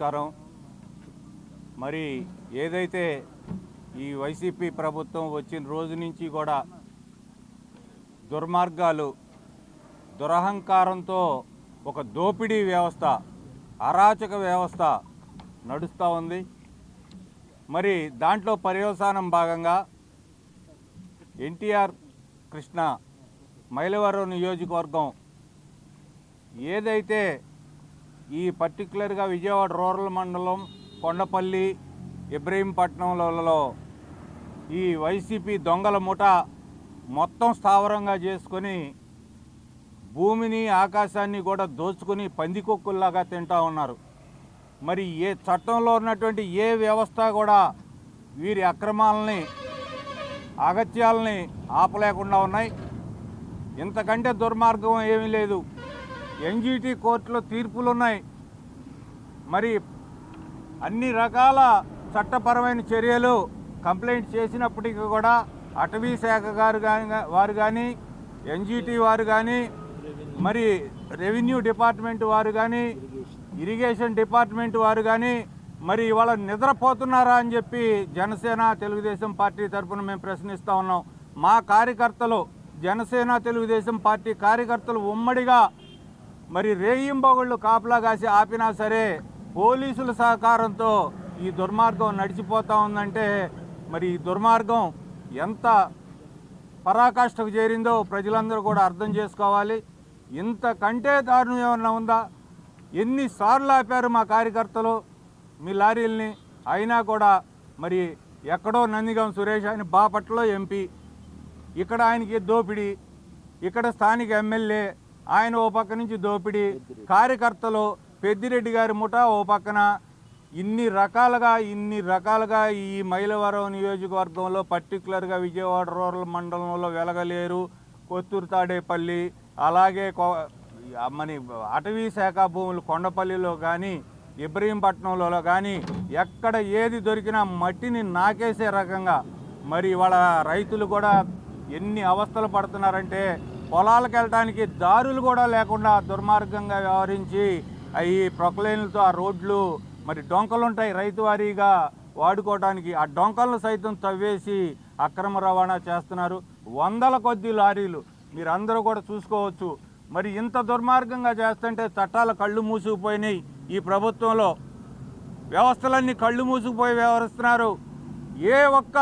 నమస్కారం. మరి ఏదైతే ఈ వైసీపీ ప్రభుత్వం వచ్చిన రోజు నుంచి కూడా దుర్మార్గాలు దురహంకారంతో ఒక దోపిడీ వ్యవస్థ అరాచక వ్యవస్థ నడుస్తూ ఉంది. మరి దాంట్లో పర్యవసానం భాగంగా ఎన్టీఆర్ కృష్ణ మైలవరం నియోజకవర్గం ఏదైతే ఈ పర్టికులర్గా విజయవాడ రూరల్ మండలం కొండపల్లి ఇబ్రహీంపట్నంలలో ఈ వైసీపీ దొంగల ముఠ మొత్తం స్థావరంగా చేసుకొని భూమిని ఆకాశాన్ని కూడా దోచుకుని పందికొక్కుల్లాగా తింటా ఉన్నారు. మరి ఏ చట్టంలో ఉన్నటువంటి ఏ వ్యవస్థ కూడా వీరి అక్రమాలని అగత్యాలని ఆపలేకుండా ఉన్నాయి. ఇంతకంటే దుర్మార్గం ఏమీ లేదు. ఎన్జీటీ కోర్టులో తీర్పులు ఉన్నాయి మరి అన్ని రకాల చట్టపరమైన చర్యలు కంప్లైంట్ చేసినప్పటికీ కూడా అటవీ శాఖ గారు కానీ వారు కానీ ఎన్జీటీ వారు కానీ మరి రెవెన్యూ డిపార్ట్మెంట్ వారు కానీ ఇరిగేషన్ డిపార్ట్మెంట్ వారు కానీ మరి ఇవాళ నిద్రపోతున్నారా అని చెప్పి జనసేన తెలుగుదేశం పార్టీ తరఫున మేము ప్రశ్నిస్తూ ఉన్నాం. మా కార్యకర్తలు జనసేన తెలుగుదేశం పార్టీ కార్యకర్తలు ఉమ్మడిగా మరి రేయింబొగళ్ళు కాపలా కాసి ఆపినా సరే పోలీసుల సహకారంతో ఈ దుర్మార్గం నడిచిపోతా ఉందంటే మరి ఈ దుర్మార్గం ఎంత పరాకాష్ఠకు చేరిందో ప్రజలందరూ కూడా అర్థం చేసుకోవాలి. ఇంతకంటే దారుణం ఏమన్నా ఉందా? ఎన్నిసార్లు ఆపారు మా కార్యకర్తలు మీ లారీల్ని? అయినా కూడా మరి ఎక్కడో నందిగం సురేష్ ఆయన బాపట్లో ఎంపీ ఇక్కడ ఆయనకి దోపిడీ ఇక్కడ స్థానిక ఎమ్మెల్యే ఆయన ఓ పక్క నుంచి దోపిడీ. కార్యకర్తలు పెద్దిరెడ్డి గారి ముఠా ఓ పక్కన. ఇన్ని రకాలుగా ఇన్ని రకాలుగా ఈ మైలవరం నియోజకవర్గంలో పర్టికులర్గా విజయవాడ రూరల్ మండలంలో వెలగలేరు. కొత్తూరు తాడేపల్లి అలాగే కొ- మన అటవీ శాఖ భూములు కొండపల్లిలో కానీ ఇబ్రహీంపట్నంలో కానీ ఎక్కడ ఏది దొరికినా మట్టిని నాకేసే రకంగా. మరి వాళ్ళ రైతులు కూడా ఎన్ని అవస్థలు పడుతున్నారంటే పొలాలకు వెళ్ళటానికి దారులు కూడా లేకుండా దుర్మార్గంగా వ్యవహరించి అవి ప్రొక్లైన్లతో ఆ రోడ్లు మరి డొంకలు ఉంటాయి రైతు వారీగా వాడుకోవడానికి ఆ డొంకలను సైతం తవ్వేసి అక్రమ రవాణా చేస్తున్నారు. వందల కొద్ది లారీలు మీరందరూ కూడా చూసుకోవచ్చు. మరి ఇంత దుర్మార్గంగా చేస్తుంటే చట్టాల కళ్ళు మూసుకుపోయినాయి ఈ ప్రభుత్వంలో. వ్యవస్థలన్నీ కళ్ళు మూసుకుపోయి వ్యవహరిస్తున్నారు. ఏ ఒక్క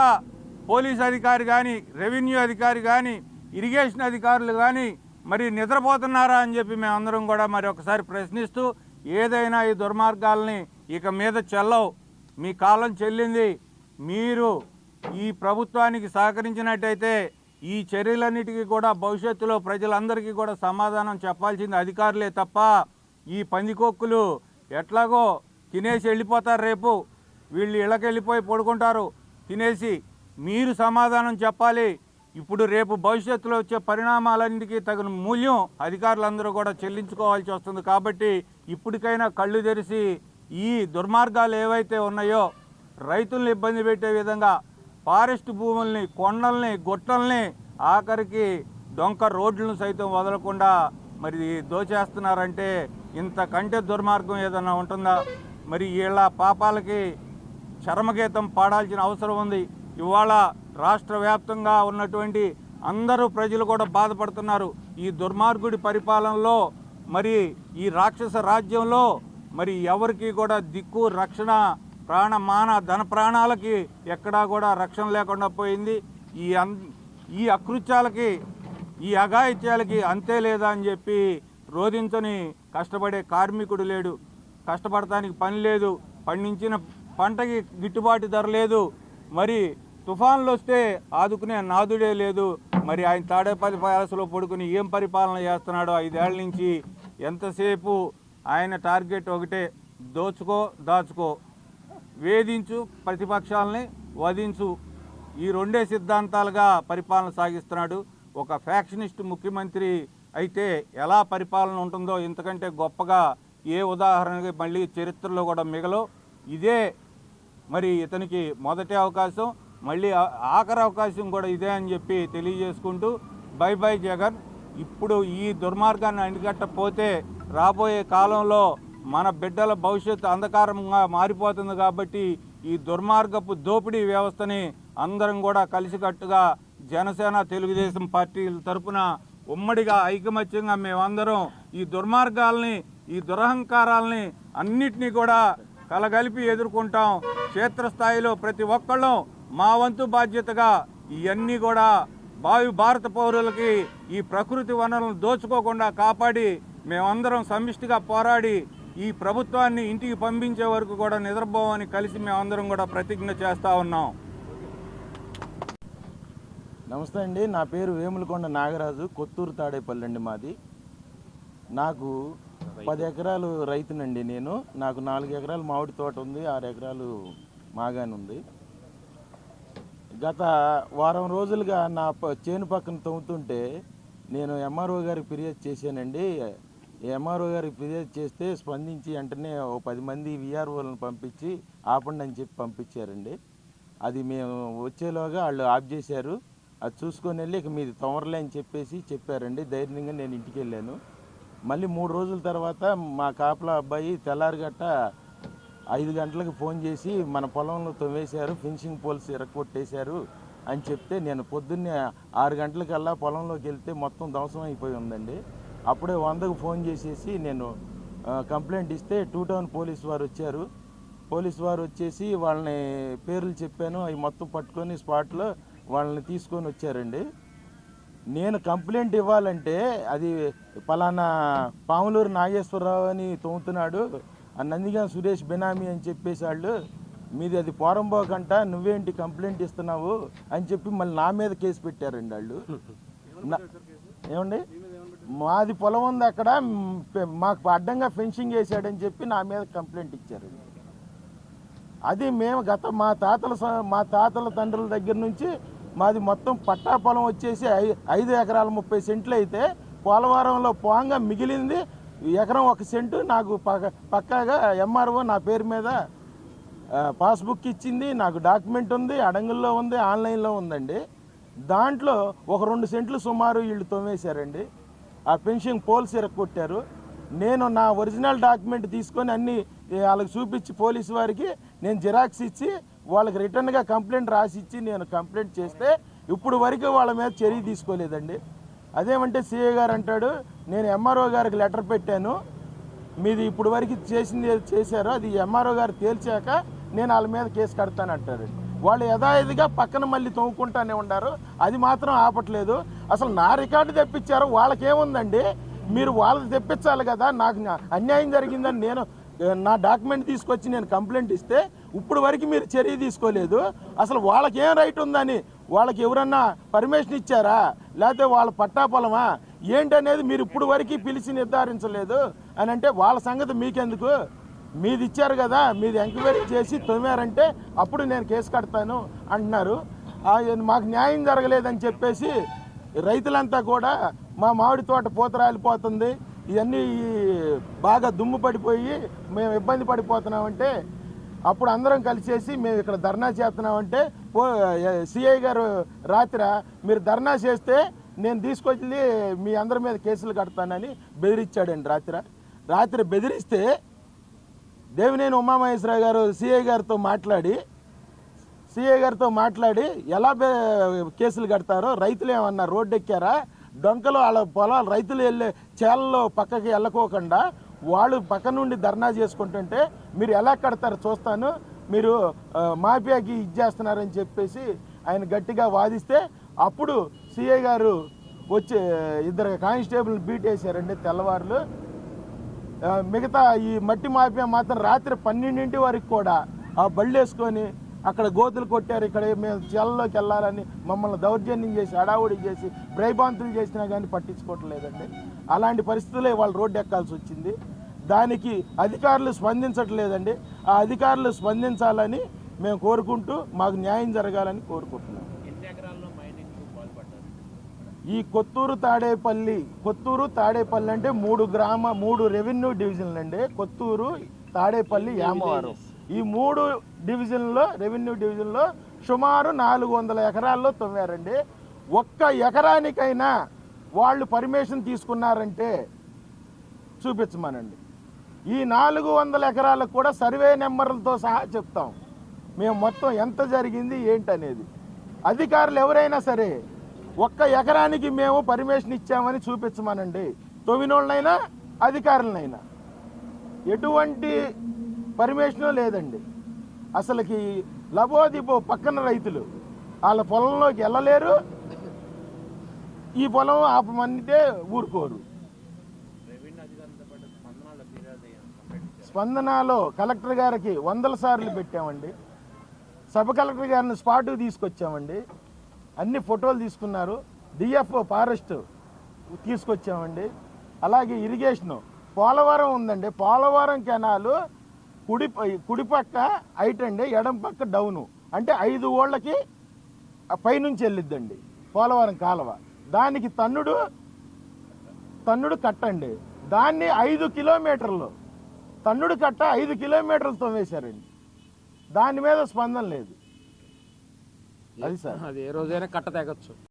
పోలీస్ అధికారి కానీ రెవెన్యూ అధికారి కానీ ఇరిగేషన్ అధికారులు కానీ మరి నిద్రపోతున్నారా అని చెప్పి మేమందరం కూడా మరి ఒకసారి ప్రశ్నిస్తూ ఏదైనా ఈ దుర్మార్గాల్ని ఇక మీద చెల్లవు. మీ కాలం చెల్లింది. మీరు ఈ ప్రభుత్వానికి సహకరించినట్టయితే ఈ చర్యలన్నిటికీ కూడా భవిష్యత్తులో ప్రజలందరికీ కూడా సమాధానం చెప్పాల్సింది అధికారులే తప్ప ఈ పందికొక్కులు ఎట్లాగో తినేసి వెళ్ళిపోతారు రేపు. వీళ్ళు ఇళ్ళకెళ్ళిపోయి పడుకుంటారు. తినేసి మీరు సమాధానం చెప్పాలి. ఇప్పుడు రేపు భవిష్యత్తులో వచ్చే పరిణామాలన్నిటికీ తగిన మూల్యం అధికారులందరూ కూడా చెల్లించుకోవాల్సి వస్తుంది కాబట్టి ఇప్పటికైనా కళ్ళు తెరిచి ఈ దుర్మార్గాలు ఏవైతే ఉన్నాయో రైతుల్ని ఇబ్బంది పెట్టే విధంగా ఫారెస్ట్ భూముల్ని కొండల్ని గొట్టల్ని ఆఖరికి డొంక రోడ్లను సైతం వదలకుండా మరి దోచేస్తున్నారంటే ఇంతకంటే దుర్మార్గం ఏదైనా ఉంటుందా? మరి వీళ్ళ పాపాలకి చరమగీతం పాడాల్సిన అవసరం ఉంది. ఇవాళ రాష్ట్ర వ్యాప్తంగా ఉన్నటువంటి అందరూ ప్రజలు కూడా బాధపడుతున్నారు. ఈ దుర్మార్గుడి పరిపాలనలో మరి ఈ రాక్షస రాజ్యంలో మరి ఎవరికి కూడా దిక్కు రక్షణ ప్రాణ మాన ధన ప్రాణాలకి ఎక్కడా కూడా రక్షణ లేకుండా పోయింది. ఈ అన్ ఈ అకృత్యాలకి ఈ అఘాయిత్యాలకి అంతే లేదా అని చెప్పి రోధించని కష్టపడే కార్మికుడు లేడు. కష్టపడటానికి పని లేదు. పండించిన పంటకి గిట్టుబాటు ధర లేదు. మరి తుఫాన్లు వస్తే ఆదుకునే నాదుడే లేదు. మరి ఆయన తాడేపల్లి ప్యాలెస్లో పడుకుని ఏం పరిపాలన చేస్తున్నాడో ఐదేళ్ళ నుంచి ఎంతసేపు ఆయన టార్గెట్ ఒకటే దోచుకో దాచుకో. వేధించు ప్రతిపక్షాలని వధించు. ఈ రెండే సిద్ధాంతాలుగా పరిపాలన సాగిస్తున్నాడు. ఒక ఫ్యాక్షనిస్ట్ ముఖ్యమంత్రి అయితే ఎలా పరిపాలన ఉంటుందో ఇంతకంటే గొప్పగా ఏ ఉదాహరణకి మళ్ళీ చరిత్రలో కూడా మిగలో ఇదే మరి ఇతనికి మొదటి అవకాశం. మళ్ళీ ఆఖరి అవకాశం కూడా ఇదే అని చెప్పి తెలియజేసుకుంటూ బై బై జగన్. ఇప్పుడు ఈ దుర్మార్గాన్ని అణిగట్టపోతే రాబోయే కాలంలో మన బిడ్డల భవిష్యత్తు అంధకారంగా మారిపోతుంది కాబట్టి ఈ దుర్మార్గపు దోపిడీ వ్యవస్థని అందరం కూడా కలిసికట్టుగా జనసేన తెలుగుదేశం పార్టీల తరపున ఉమ్మడిగా ఐకమత్యంగా మేమందరం ఈ దుర్మార్గాల్ని ఈ దురహంకారాల్ని అన్నిటినీ కూడా కలగలిపి ఎదుర్కొంటాం. క్షేత్రస్థాయిలో ప్రతి ఒక్కళ్ళం మా వంతు బాధ్యతగా ఇవన్నీ కూడా భావి భారత పౌరులకి ఈ ప్రకృతి వనరులను దోచుకోకుండా కాపాడి మేమందరం సమిష్టిగా పోరాడి ఈ ప్రభుత్వాన్ని ఇంటికి పంపించే వరకు కూడా నిద్రపోవని కలిసి మేమందరం కూడా ప్రతిజ్ఞ చేస్తూ ఉన్నాం. నమస్తే అండి. నా పేరు వేములకొండ నాగరాజు. కొత్తూరు తాడేపల్లి అండి మాది. నాకు పది ఎకరాలు రైతునండి నేను. నాకు నాలుగు ఎకరాలు మామిడి తోట ఉంది ఆరు ఎకరాలు మాగాని ఉంది. గత వారం రోజులుగా నా చేను పక్కన తవ్వుతుంటే నేను ఎంఆర్ఓ గారికి ఫిర్యాదు చేశానండి. ఎంఆర్ఓ గారికి ఫిర్యాదు చేస్తే స్పందించి వెంటనే ఓ పది మంది విఆర్ఓలను పంపించి ఆపండి అని చెప్పి పంపించారండి. అది మేము వచ్చేలోగా వాళ్ళు ఆఫ్ చేశారు. అది చూసుకొని వెళ్ళి ఇక మీది తొమరలే అని చెప్పేసి చెప్పారండి. ధైర్యంగా నేను ఇంటికి వెళ్ళాను. మళ్ళీ మూడు రోజుల తర్వాత మా కాపలా అబ్బాయి తెల్లారిగట్ట ఐదు గంటలకు ఫోన్ చేసి మన పొలంలో తవ్వేశారు ఫినిషింగ్ పోల్స్ ఇరక్కొట్టేశారు అని చెప్తే నేను పొద్దున్నే ఆరు గంటలకల్లా పొలంలోకి వెళ్తే మొత్తం ధ్వంసం అయిపోయి ఉందండి. అప్పుడే వందకు ఫోన్ చేసేసి నేను కంప్లైంట్ ఇస్తే టూ టౌన్ పోలీస్ వారు వచ్చారు. పోలీస్ వారు వచ్చేసి వాళ్ళని పేర్లు చెప్పాను అవి మొత్తం పట్టుకొని స్పాట్లో వాళ్ళని తీసుకొని వచ్చారండి. నేను కంప్లైంట్ ఇవ్వాలంటే అది పలానా పాములూరు నాగేశ్వరరావు అని తోముతున్నాడు ఆ నందిగా సురేష్ బెనామీ అని చెప్పేసి వాళ్ళు మీది అది పోరంబోకంట నువ్వేంటి కంప్లైంట్ ఇస్తున్నావు? అని చెప్పి మళ్ళీ నా మీద కేసు పెట్టారండి వాళ్ళు. ఏమండి? మాది పొలం ఉంది అక్కడ మాకు అడ్డంగా ఫెన్సింగ్ వేసాడని చెప్పి నా మీద కంప్లైంట్ ఇచ్చారండి. అది మేము గత మా తాతల స- మా తాతల తండ్రుల దగ్గర నుంచి మాది మొత్తం పట్టా పొలం వచ్చేసి ఐ- ఐదు ఎకరాల ముప్పై సెంట్లు అయితే పోలవరంలో పోంగా మిగిలింది ఎకరం ఒక సెంటు నాకు పక్క పక్కాగా ఎంఆర్ఓ నా పేరు మీద పాస్బుక్ ఇచ్చింది నాకు డాక్యుమెంట్ ఉంది అడంగుల్లో ఉంది ఆన్లైన్లో ఉందండి. దాంట్లో ఒక రెండు సెంట్లు సుమారు వీళ్ళు తొమ్మేశారండి ఆ పెన్షన్ పోల్స్ కొట్టారు. నేను నా ఒరిజినల్ డాక్యుమెంట్ తీసుకొని అన్ని వాళ్ళకి చూపించి పోలీసు వారికి నేను జిరాక్స్ ఇచ్చి వాళ్ళకి రిటర్న్గా కంప్లైంట్ రాసి ఇచ్చి నేను కంప్లైంట్ చేస్తే ఇప్పుడు వరకు వాళ్ళ మీద చర్య తీసుకోలేదండి. అదేమంటే సిఏ గారు అంటాడు నేను ఎంఆర్ఓ గారికి లెటర్ పెట్టాను. మీది ఇప్పుడు వరకు చేసింది చేశారో అది ఎంఆర్ఓ గారు తేల్చాక నేను వాళ్ళ మీద కేసు కడతానంటారు వాళ్ళు యథాయిధిగా పక్కన మళ్ళీ తవ్వుకుంటానే ఉన్నారు అది మాత్రం ఆపట్లేదు. అసలు నా రికార్డు తెప్పించారు. వాళ్ళకేముందండి? మీరు వాళ్ళకి తెప్పించాలి కదా. నాకు అన్యాయం జరిగిందని నేను నా డాక్యుమెంట్ తీసుకొచ్చి నేను కంప్లైంట్ ఇస్తే ఇప్పుడు వరకు మీరు చర్య తీసుకోలేదు. అసలు వాళ్ళకేం రైట్ ఉందని వాళ్ళకి ఎవరన్నా పర్మిషన్ ఇచ్చారా? లేకపోతే వాళ్ళ పట్టా పొలమా ఏంటనేది మీరు ఇప్పుడు వరకు పిలిచి నిర్ధారించలేదు. అని అంటే వాళ్ళ సంగతి మీకెందుకు? మీది ఇచ్చారు కదా మీది ఎంక్వైరీ చేసి తొమ్మారంటే అప్పుడు నేను కేసు కడతాను అంటున్నారు. మాకు న్యాయం జరగలేదని చెప్పేసి రైతులంతా కూడా మా మామిడి తోట పూత రాలిపోతుంది. ఇవన్నీ బాగా దుమ్ము పడిపోయి మేము ఇబ్బంది పడిపోతున్నామంటే అప్పుడు అందరం కలిసేసి మేము ఇక్కడ ధర్నా చేస్తున్నామంటే సిఐ గారు రాత్రి మీరు ధర్నా చేస్తే నేను తీసుకొచ్చి మీ అందరి మీద కేసులు కడతానని బెదిరించాడండి రాత్రి రాత్రి బెదిరిస్తే దేవినేని ఉమామహేశ్వరరావు గారు సిఐ గారితో మాట్లాడి సిఐ గారితో మాట్లాడి ఎలా కేసులు కడతారో రైతులు ఏమన్నా రోడ్డు ఎక్కారా డొంకలో వాళ్ళ పొలాలు రైతులు వెళ్ళే చేలలో పక్కకి వెళ్ళకోకుండా వాళ్ళు పక్క నుండి ధర్నా చేసుకుంటుంటే మీరు ఎలా కడతారో చూస్తాను. మీరు మాఫియాకి ఇచ్చేస్తున్నారని చెప్పేసి ఆయన గట్టిగా వాదిస్తే అప్పుడు సిఐ గారు వచ్చి ఇద్దరు కానిస్టేబుల్ బీటేసారండి తెల్లవారులు. మిగతా ఈ మట్టి మాఫియా మాత్రం రాత్రి పన్నెండింటి వరకు కూడా ఆ బళ్ళు వేసుకొని అక్కడ గోతులు కొట్టారు. ఇక్కడ మేము చెల్లలోకి వెళ్ళాలని మమ్మల్ని దౌర్జన్యం చేసి అడావుడి చేసి భ్రైభాంతులు చేసినా కానీ పట్టించుకోవట్లేదండి. అలాంటి పరిస్థితుల్లో వాళ్ళు రోడ్డు ఎక్కాల్సి వచ్చింది. దానికి అధికారులు స్పందించట్లేదండి. ఆ అధికారులు స్పందించాలని మేము కోరుకుంటూ మాకు న్యాయం జరగాలని కోరుకుంటున్నాం. ఈ కొత్తూరు తాడేపల్లి కొత్తూరు తాడేపల్లి అంటే మూడు గ్రామ మూడు రెవెన్యూ డివిజన్లు అండి. కొత్తూరు తాడేపల్లి యామవారం. ఈ మూడు డివిజన్లో రెవెన్యూ డివిజన్లో సుమారు నాలుగు వందల ఎకరాల్లో తవ్వారండి. ఒక్క ఎకరానికైనా వాళ్ళు పర్మిషన్ తీసుకున్నారంటే చూపించమనండి. ఈ నాలుగు వందల ఎకరాలకు కూడా సర్వే నెంబర్లతో సహా చెప్తాం. మేము మొత్తం ఎంత జరిగింది ఏంటనేది. అధికారులు ఎవరైనా సరే ఒక్క ఎకరానికి మేము పర్మిషన్ ఇచ్చామని చూపించమనండి. తొమ్మినోళ్ళనైనా అధికారులనైనా. ఎటువంటి పర్మిషను లేదండి. అసలుకి లబోదిబో పక్కన రైతులు వాళ్ళ పొలంలోకి వెళ్ళలేరు. ఈ పొలం ఆపమంటే ఊరుకోరు. స్పందనలో కలెక్టర్ గారికి వందల సార్లు పెట్టామండి. సబ్ కలెక్టర్ గారిని స్పాట్కి తీసుకొచ్చామండి. అన్ని ఫోటోలు తీసుకున్నారు. డిఎఫ్ఓ ఫారెస్ట్ తీసుకొచ్చామండి. అలాగే ఇరిగేషను పోలవరం ఉందండి. పోలవరం కెనాలు కుడి కుడిపక్క హైట్ అండి ఎడం పక్క డౌను. అంటే ఐదు ఓళ్ళకి పైనుంచి వెళ్ళిద్దండి పోలవరం కాలువ. దానికి తన్నుడు తన్నుడు కట్టండి. దాన్ని ఐదు కిలోమీటర్లు తన్నుడు కట్ట ఐదు కిలోమీటర్లతో వేశారండి. దాని మీద స్పందన లేదు. అది సార్. అది ఏ రోజైనా కట్ట తెగచ్చు.